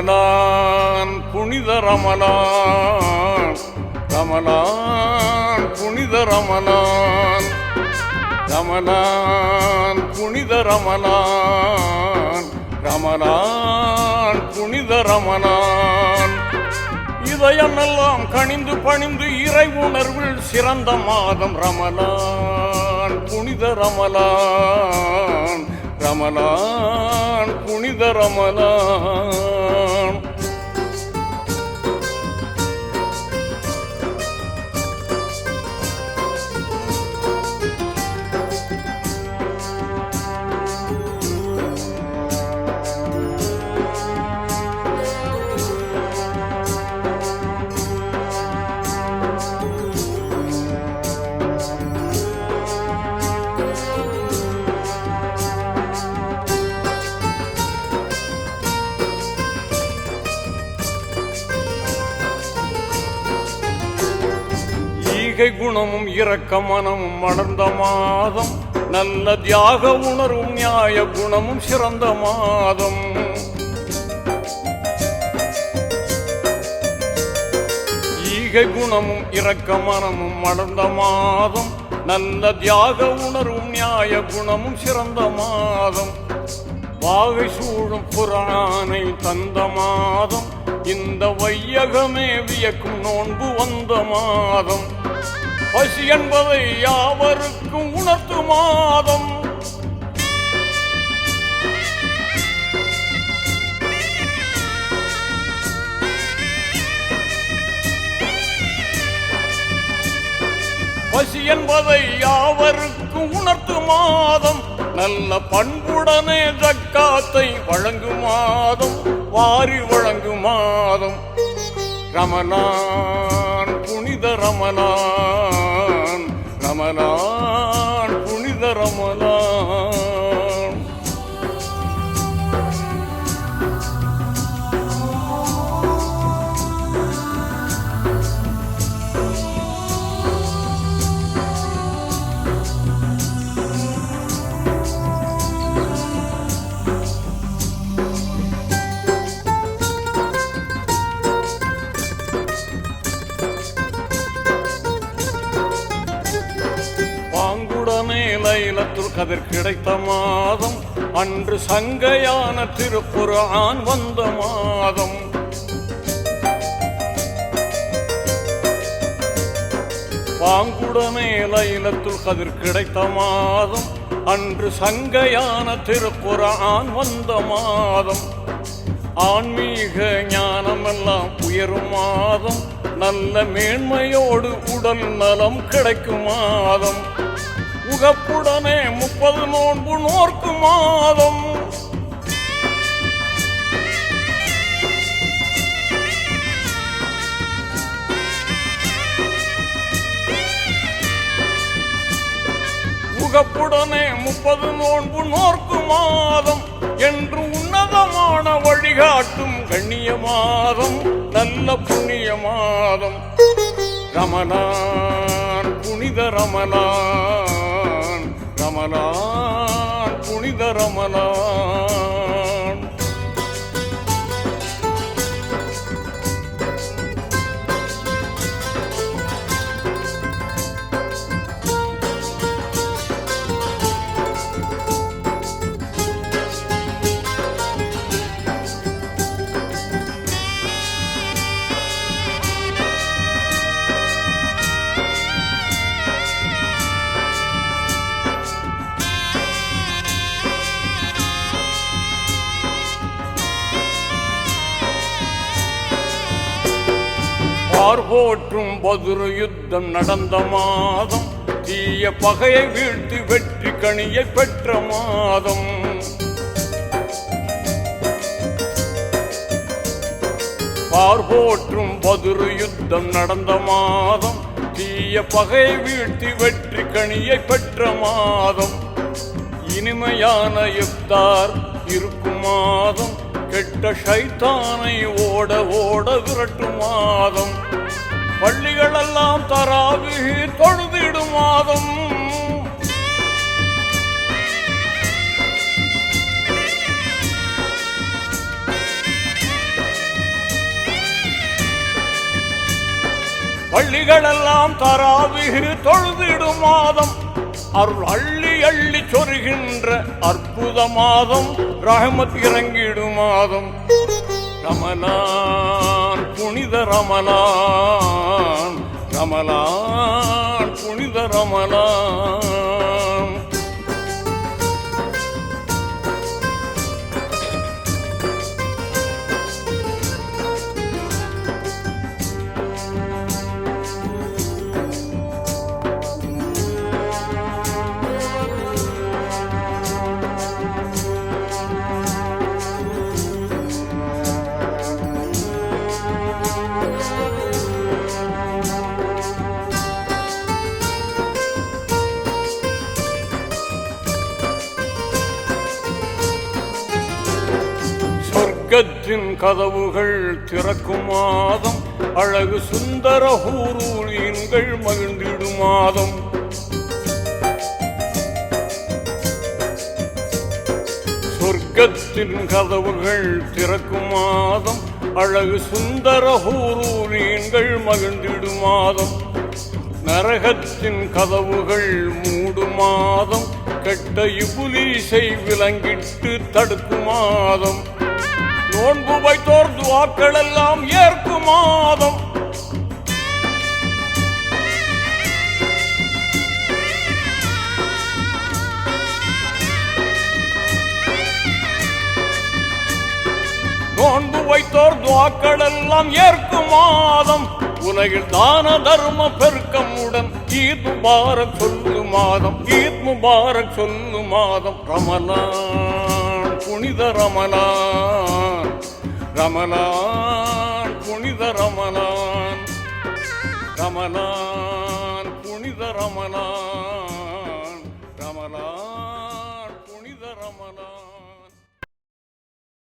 ரமணான் புனித ரமணான். ரமணான் புனித ரமணான். ரமணான் புனித ரமணான். ரமணான் புனித ரமணான். இதயமெல்லாம் கணிந்து பணிந்து இறை உணர்வில் சிறந்த மாதம் ரமலான் புனித ரமலான் ரமலான் புனித ரமலான் ஈகை குணமும் இரக்க மனமும் வளர்ந்த மாதம் நல்ல தியாக உணர்வும் நியாய குணமும் சிறந்த மாதம். ஈகை குணமும் இரக்க மனமும் வளர்ந்த மாதம் நல்ல தியாக உணர்வும் நியாய குணமும் சிறந்த மாதம். வாகை சூழும் புறானை தந்த மாதம் இந்த வையகமே வியக்கும் நோன்பு வந்த மாதம். பசி என்பதை யாவருக்கும் உணர்த்து மாதம். பசி என்பதை யாவருக்கும் உணர்த்து மாதம். நல்ல பண்புடனே ஜக்காத்தை வழங்கும் மாதம் வாரி வழங்கும் மாதம் ரமணான் புனித ரமணான் ரமணான் புனித ரமணான் லைலத்துல் கதிர் கிடைத்த மாதம் அன்று சங்கையான திருப்புரான் வந்த மாதம். பாங்குடனே லைலத்துல் கதிர் கிடைத்த மாதம் அன்று சங்கையான திருப்புரான் வந்த மாதம். ஆன்மீக ஞானமெல்லாம் உயரும் மாதம் நல்ல மேன்மையோடு உடல் நலம் கிடைக்கும் மாதம். உகப்புடனே முப்பது நோன்பு நோர்க்கு மாதம். உகப்புடனே முப்பது நோன்பு நோர்க்கு மாதம். என்று உன்னதமான வழிகாட்டும் கண்ணிய மாதம் நல்ல புண்ணிய மாதம். ரமணான் புனித ரமணான். ரமணா புனித ரமணா. பார்போற்றும் பதுரு யுத்தம் நடந்த மாதம்? தீய பகையை வீழ்த்தி வெற்றி கணியை பெற்ற மாதம். பார்போற்றும் பதுரு யுத்தம் நடந்த மாதம்? தீய பகையை வீழ்த்தி வெற்றி கணியை பெற்ற மாதம். இனிமையான யுத்தார் இருக்கும் மாதம். கெட்ட சைத்தானை ஓட ஓட விரட்டும் மாதம். பள்ளிகளெல்லாம் தராவிகு தொழுதிடும் மாதம். அருள் அள்ளி அள்ளி சொருகின்ற அற்புத மாதம் ரஹமத் இறங்கிடும் மாதம். ரமலான் புனித ரமலான். ரமலான் புனித ரமலான். சொர்க்கத்தின் கதவுகள் திறக்கும் மாதம். அழகு சுந்தர ஹூரூரியன்கள் மகிழ்ந்திடும் மாதம். சொர்க்கத்தின் கதவுகள் திறக்கும் மாதம். அழகு சுந்தர ஹூரூரியன்கள் மகிழ்ந்திடும் மாதம். நரகத்தின் கதவுகள் மூடும் மாதம். கெட்ட இபுலீசை விலங்கிட்டு தடுக்கும் மாதம். நோன்பு வைத்தோர் துவாக்கள் எல்லாம் ஏற்கும் மாதம். நோன்பு வைத்தோர் துவாக்கள் எல்லாம் ஏற்கும் மாதம். உலகில் தான தர்ம பெருக்கமுடன் ஈத் முபாரக் சொல்லு மாதம். ஈத் முபாரக் சொல்லு மாதம். ரமலான் புனித ரமலான். ரமலான் புனித ரமலான். ரமலான் புனித ரமலான்.